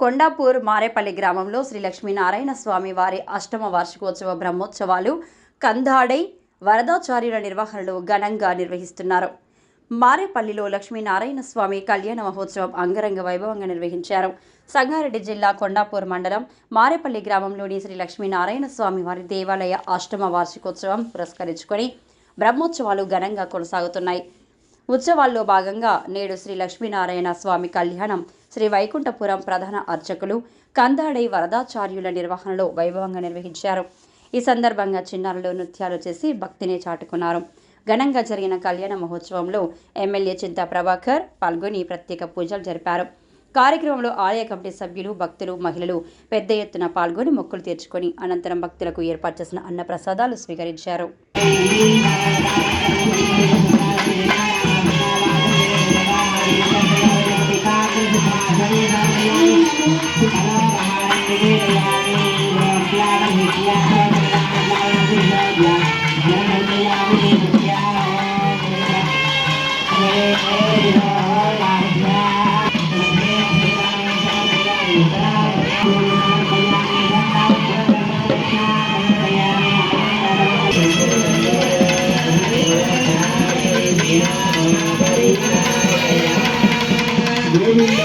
కొండాపూర్ మారేపల్లి గ్రామంలో శ్రీ లక్ష్మీనారాయణ స్వామి వారి అష్టమ వార్షికోత్సవ బ్రహ్మోత్సవాలు కందాడై వరదాచార్యుల నిర్వహణలో ఘనంగా నిర్వహిస్తున్నారు. మారేపల్లిలో లక్ష్మీనారాయణ స్వామి కళ్యాణ మహోత్సవం అంగరంగ వైభవంగా నిర్వహించారు. సంగారెడ్డి జిల్లా కొండాపూర్ మండలం మారేపల్లి గ్రామంలోని శ్రీ లక్ష్మీనారాయణ స్వామి వారి దేవాలయ అష్టమ వార్షికోత్సవం పురస్కరించుకొని బ్రహ్మోత్సవాలు ఘనంగా కొనసాగుతున్నాయి. ఉత్సవాల్లో భాగంగా నేడు శ్రీ లక్ష్మీనారాయణ స్వామి కళ్యాణం శ్రీ వైకుంఠపురం ప్రధాన అర్చకులు కందాడై వరదాచార్యుల నిర్వహణలో వైభవంగా నిర్వహించారు. ఈ సందర్భంగా చిన్నారులు నృత్యాలు చేసి భక్తిని చాటుకున్నారు. ఘనంగా జరిగిన కళ్యాణ మహోత్సవంలో ఎమ్మెల్యే చింతా ప్రభాకర్ పాల్గొని ప్రత్యేక పూజలు జరిపారు. కార్యక్రమంలో ఆలయ కమిటీ సభ్యులు భక్తులు మహిళలు పెద్ద ఎత్తున పాల్గొని మొక్కులు తీర్చుకొని అనంతరం భక్తులకు ఏర్పాటు చేసిన అన్న ప్రసాదాలు స్వీకరించారు. స్వామివారికి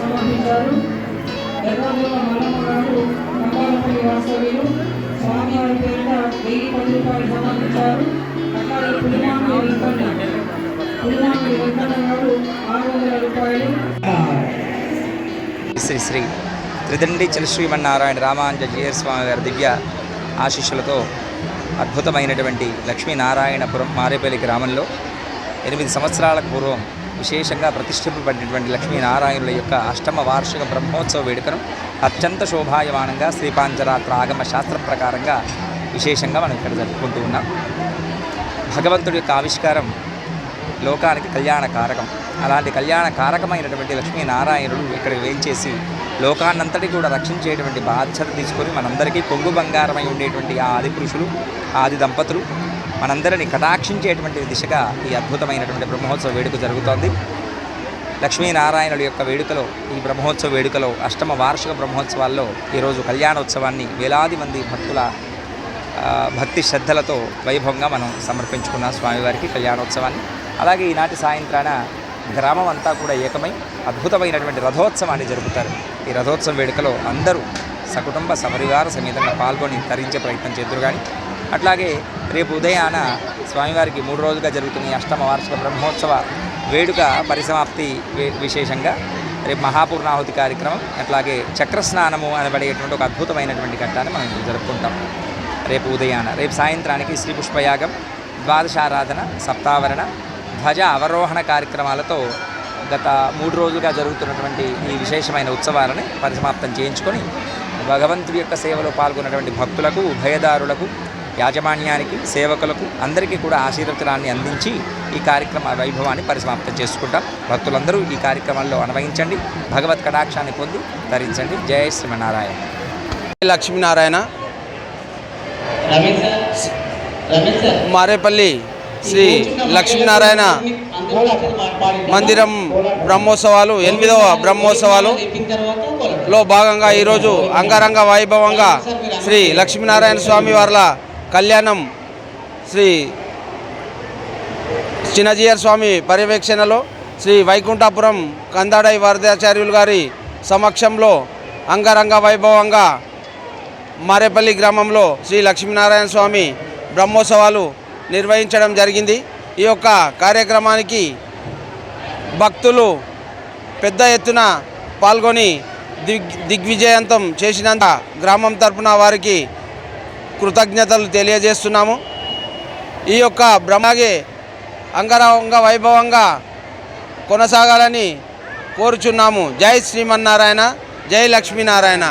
సమర్పించారు. వాస్తవ్యులు స్వామివారి పేరిట వెయ్యి పది రూపాయలు సమర్పించారు. అట్లాగే పులిమామి వెంకన్న పులిమామి వెంకన్న గారు ఆరు వందల రూపాయలు. శ్రీ శ్రీ త్రిదండి చలశ్రీమన్నారాయణ రామాంజ జీయర్ స్వామి గారి దివ్య ఆశీస్సులతో అద్భుతమైనటువంటి లక్ష్మీనారాయణపురం మారేపల్లి గ్రామంలో ఎనిమిది సంవత్సరాల పూర్వం విశేషంగా ప్రతిష్ఠింపబడినటువంటి లక్ష్మీనారాయణుల యొక్క అష్టమ వార్షిక బ్రహ్మోత్సవ వేడుకను అత్యంత శోభాయమానంగా శ్రీపాంచరాత్ర ఆగమ శాస్త్రం ప్రకారంగా విశేషంగా మనం ఇక్కడ జరుపుకుంటూ ఉన్నాం. భగవంతుడి యొక్క ఆవిష్కారం లోకానికి కళ్యాణ కారకం అలాంటి కళ్యాణ కారకమైనటువంటి లక్ష్మీనారాయణుడు ఇక్కడ వేయించేసి లోకాన్నంతటి కూడా రక్షించేటువంటి బాధ్యత తీసుకొని మనందరికీ కొంగు బంగారమై ఉండేటువంటి ఆ ఆది పురుషులు ఆది దంపతులు మనందరిని కటాక్షించేటువంటి దిశగా ఈ అద్భుతమైనటువంటి బ్రహ్మోత్సవ వేడుక జరుగుతోంది. లక్ష్మీనారాయణుడు యొక్క వేడుకలో ఈ బ్రహ్మోత్సవ వేడుకలో అష్టమ వార్షిక బ్రహ్మోత్సవాల్లో ఈరోజు కళ్యాణోత్సవాన్ని వేలాది మంది భక్తుల భక్తి శ్రద్ధలతో వైభవంగా మనం సమర్పించుకున్న స్వామివారికి కళ్యాణోత్సవాన్ని. అలాగే ఈనాటి సాయంత్రాన గ్రామం అంతా కూడా ఏకమై అద్భుతమైనటువంటి రథోత్సవాన్ని జరుపుతారు. ఈ రథోత్సవ వేడుకలో అందరూ సకుటుంబ సపరివార సమేతంగా పాల్గొని తరించే ప్రయత్నం చేద్దరు కానీ అట్లాగే రేపు ఉదయాన స్వామివారికి మూడు రోజులుగా జరుగుతున్న అష్టమ వార్షిక బ్రహ్మోత్సవ వేడుక పరిసమాప్తి వే- విశేషంగా రేపు మహాపూర్ణాహుతి కార్యక్రమం అట్లాగే చక్రస్నానము అనబడేటువంటి ఒక అద్భుతమైనటువంటి ఘట్టాన్ని మనం జరుపుకుంటాం. రేపు ఉదయాన రేపు సాయంత్రానికి శ్రీ పుష్పయాగం ద్వాదశారాధన సప్తావరణ ధ్వజ అవరోహణ కార్యక్రమాలతో గత మూడు రోజులుగా జరుగుతున్నటువంటి ఈ విశేషమైన ఉత్సవాలని పరిసమాప్తం చేయించుకొని భగవంతుడి యొక్క సేవలో పాల్గొన్నటువంటి భక్తులకు ఉభయదారులకు యాజమాన్యానికి సేవకులకు అందరికీ కూడా ఆశీర్వచనాన్ని అందించి ఈ కార్యక్రమ వైభవాన్ని పరిసమాప్తం చేసుకుంటాం. భక్తులందరూ ఈ కార్యక్రమాల్లో అన్వయించండి. భగవత్ కటాక్షాన్ని పొంది ధరించండి జయ శ్రీమన్నారాయణ. లక్ష్మీనారాయణ. మారేపల్లి శ్రీ లక్ష్మీనారాయణ మందిరం బ్రహ్మోత్సవాలు ఎనిమిదవ బ్రహ్మోత్సవాలు. లో భాగంగా ఈరోజు అంగరంగ వైభవంగా శ్రీ లక్ష్మీనారాయణ స్వామి వార్ల కళ్యాణం శ్రీ చిన్నజీయర్ స్వామి పర్యవేక్షణలో శ్రీ వైకుంఠాపురం కందాడై వరదాచార్యులు గారి సమక్షంలో అంగరంగ వైభవంగా మారేపల్లి గ్రామంలో శ్రీ లక్ష్మీనారాయణ స్వామి బ్రహ్మోత్సవాలు నిర్వహించడం జరిగింది. ఈ యొక్క కార్యక్రమానికి భక్తులు పెద్ద ఎత్తున పాల్గొని దిగ్ దిగ్విజయంతం చేసినంత గ్రామం తరపున వారికి కృతజ్ఞతలు తెలియజేస్తున్నాము. ఈ యొక్క బ్రహ్మగే అంగరంగ వైభవంగా కొనసాగాలని కోరుచున్నాము. జై శ్రీమన్నారాయణ జై లక్ష్మీనారాయణ.